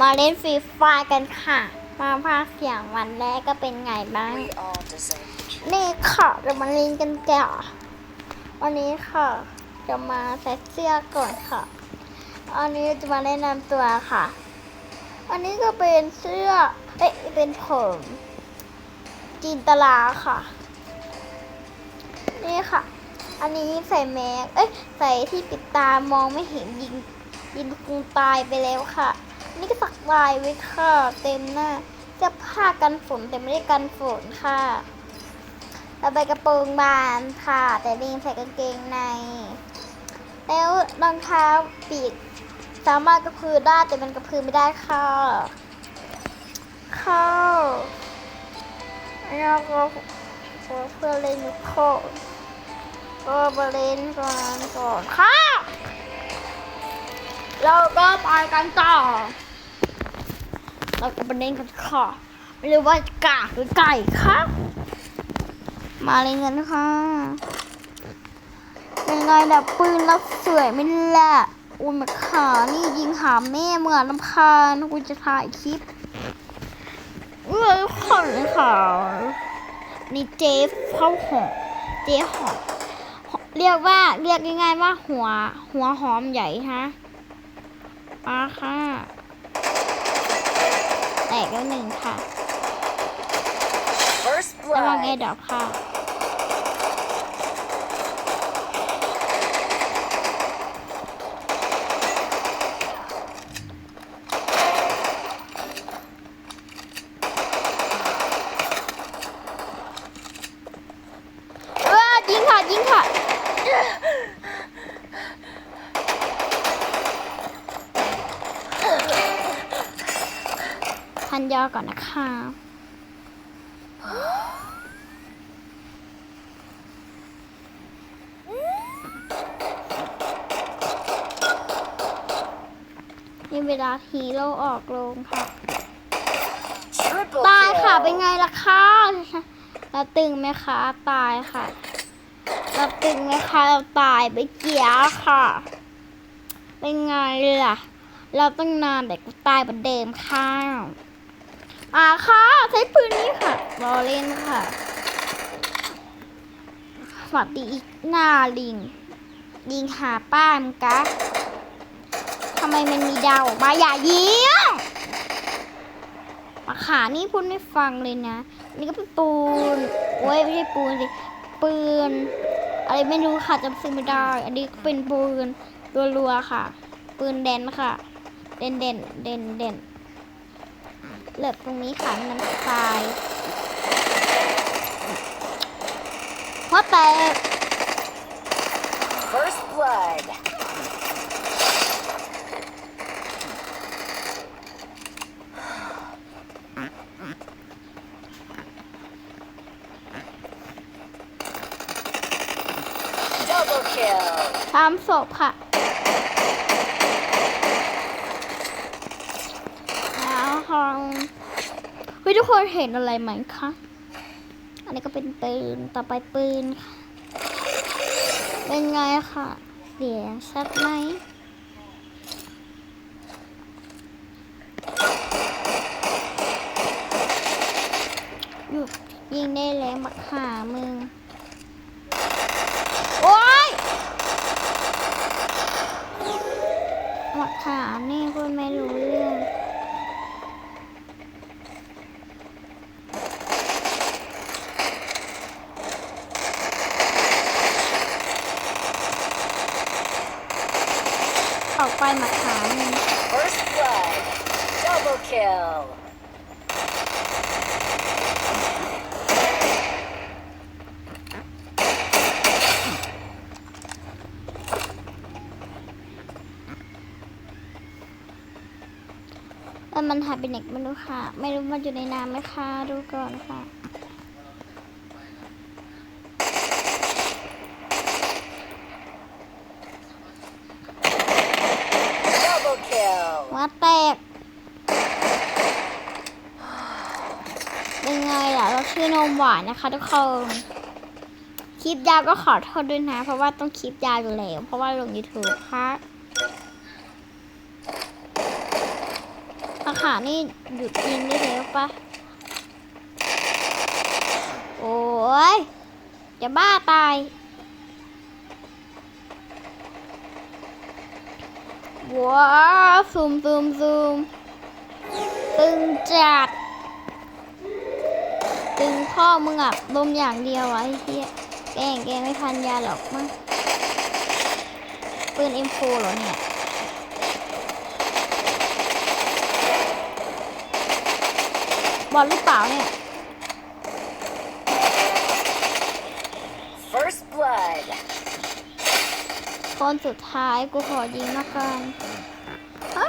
มาเล่นฟรีไฟกันค่ะ มาภาคเสียงวันแรกก็เป็นไงบ้าง We all deserve the truth. นี่ค่ะเรามาเล่นกันก่อนวันนี้ค่ะ จะมาใส่เสื้อก่อนค่ะ อันนี้จะมาแนะนำตัวค่ะ อันนี้ก็เป็นเสื้อ เอ้ยเป็นผมจินตลาค่ะ นี่ค่ะ อันนี้ใส่แมสเอ้ย ใส่ที่ปิดตามองไม่เห็นยิง ยิงคงตายไปแล้วค่ะนนี้ก็สักลายไว้ค่ะ เต็มหน้าเสื้อผ้ากันฝนแต่ไม่ได้กันฝนค่ะเราไปกระโปรงบานค่ะ แต่ลิงใส่กางเกงใน แล้วรองเท้าปีกสามารถกระพือได้แต่มันกระพือไม่ได้ค่ะเข้าแล้วก็เพื่อเล่นโคก็มาเล่นก่อนก่อนค่ะ เราก็ไปกันต่อ เราก็ไปเล่นกันค่ะไม่รู้ว่ากากหรือไก่ค่ะมาเล่นกันค่ะเป็นไงแบบปืนแล้วสวยไม่ละอุ้ยมาขานี่ยิงหาแม่เหมือนลำคาญกูจะถ่ายคลิปเอ้ยขอนเลยค่ะนี่เจฟเข้าหอมเจฟหอมเรียกว่าเรียกง่ายๆว่าหัวหัวหอมใหญ่ฮะ มาค่ะ แตกแล้วหนึ่งค่ะ First ระวัง blood. ไอ้ดอกค่ะ เออยิงค่ะ ยิงค่ะ พันย อก่อนนะคะนี่เวลาฮีโร่ออกโรงค่ะ ตายค่ะ เป็นไงล่ะคะเราตึงไหมคะ ตายค่ะ เราตึงไหมคะ เราตายไปเกียค่ะ เป็นไงล่ะ เราต้องนานแต่กูตายเหมือนเดิมค่ะ อ่าค่ะ ใช้ปืนนี้ค่ะรอเล่นค่ะสวัสดีอีกหน้าลิงยิงหาป้ามงกะทำไมมันมีดาวออกมาอย่ายิงปาขานี่พูดไม่ฟังเลยนะ นี่ก็เป็นปูน โอ้ยไม่ใช่ปูนสิ ปืน อะไรไม่รู้ค่ะจำซื้อไม่ได้ อันนี้ก็เป็นปืนรัวๆค่ะ ปืนแดนค่ะ เด่นเด่นเด่นเด่น เหลือบตรงนี้ค่ะมันตายหัวแตก First blood. Double kill. ตามศพค่ะ แล้วค่ะเฮ้ยทุกคนเห็นอะไรไหมคะ อันนี้ก็เป็นปืน ต่อไปปืนค่ะ เป็นไงค่ะเสียงชัดไหมหยุดยิงได้แล้วมาขามึง โอ๊ยหลักฐานนี่พูดไม่รู้เรื่อง ออกไปหมักขาหนึ่ง First blood. Double kill. แล้วมันหายไปไหนไม่รู้ค่ะ ไม่รู้มันอยู่ในน้ำไหมคะ ดูก่อนค่ะ Double kill. ว่าแตก เป็นไงล่ะเราชื่อนมหวานนะคะทุกคนคลิปยาวก็ขอโทษด้วยนะ เพราะว่าต้องคลิปยาวอยู่แล้ว เพราะว่าลง YouTube ค่ะขานี่หยุดยิงได้แล้วปะโอ้ยจะบ้าตาย ว้าวซูมซูมซูมตึงจัด ตึงพ่อมึงอะลมอย่างเดียวอะไอ้เหี้ยแกล้งแกไม่พันยาหรอกมั้งปืน M4 เหรอเนี่ยบอลหรือเปล่าเนี่ย First blood. คนสุดท้ายกูขอยิงละกันฮะ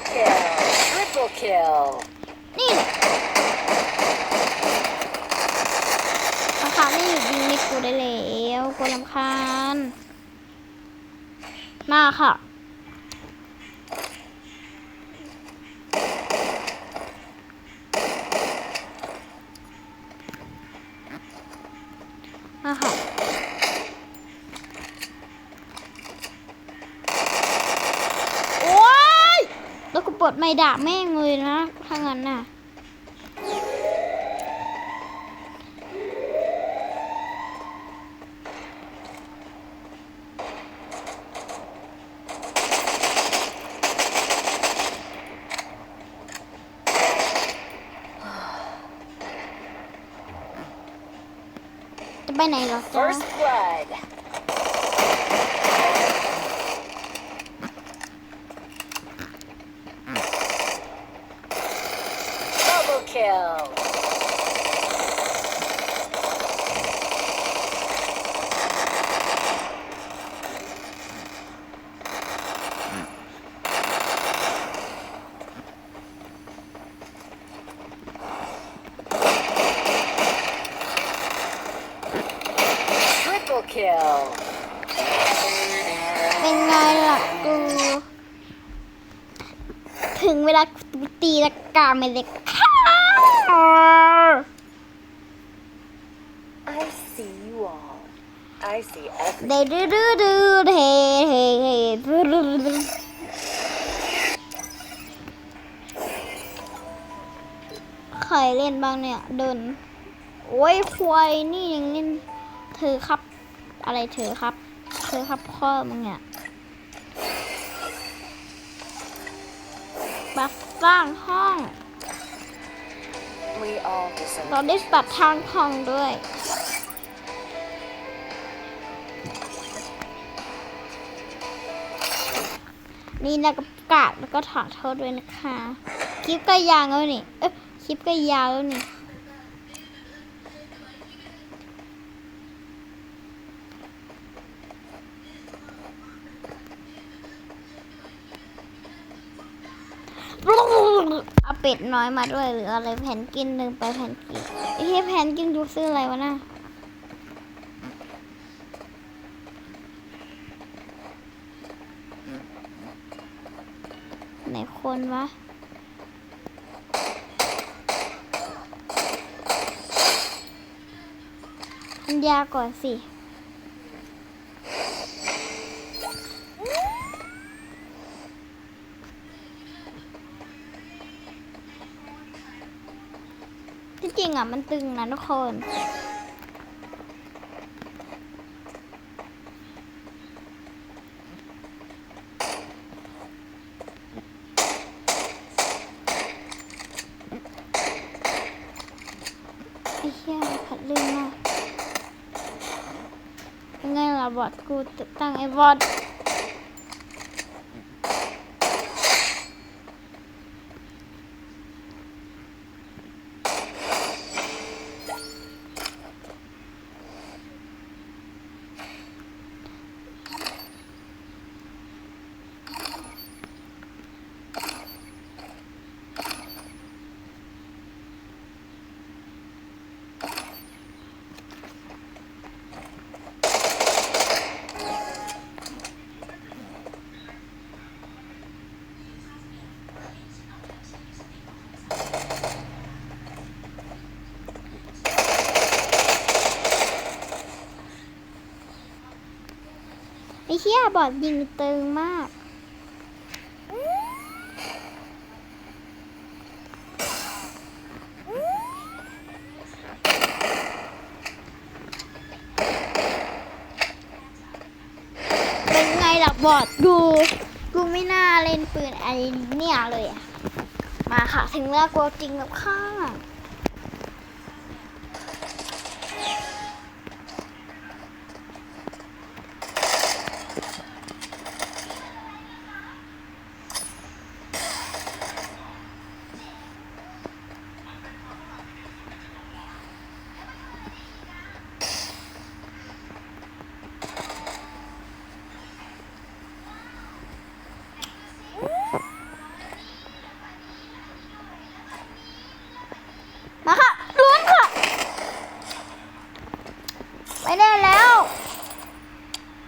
Double kill. Triple kill. นี่ราคาไม่หยุดยิงในกูได้แล้วกูรำคาญมาค่ะมาค่ะ โอ๊ย แล้วกูเปิ ดไม่ด่าแม่งเลยนะถ้างั้นน่ะจะไปไหนหรอจ๊ะ First blood. Double kill เป็นไงล่ะกู ถึงเวลากูตีละกาไม่เลยค่ะ I see you all. I see everything. เดดูดูดูเฮเฮเฮดูดูดูใครเล่นบ้างเนี่ยเดินโอ้ยควายนี่ยังเล่นเธอครับ อะไรเธอครับ เธอครับพ่อมึงเนี่ยบักสร้างห้อง We all deserve เราได้ปรับทางห้องด้วย นี่นะกับกาดแล้วก็ถอดโทษด้วยนะคะ คลิปก็ยาวแล้วนี่ เอ๊ะคลิปก็ยาวแล้วนี่เอาเป็ดน้อยมาด้วยหรืออะไรแผ่นกินหนึ่งไปแผ่นกินไอ้เหี้ยแผ่นกินดูซื้ออะไรวะน่ะไหน คนวะพันยาก่อนสิ ที่จริงอะ มันตึงนะทุกคน ไอ้เหี้ยผัดลืมมากยังไงล่ะบ อดกูติดตั้งไอ้บอด ไอ้เฮียบอดยิงตึงมาก เป็นไงล่ะบอดดู กูไม่น่าเล่นปืนไอเนี่ยเลยอะมาค่ะ ถึงเลือกลัวจริงแล้วค่ะมาค่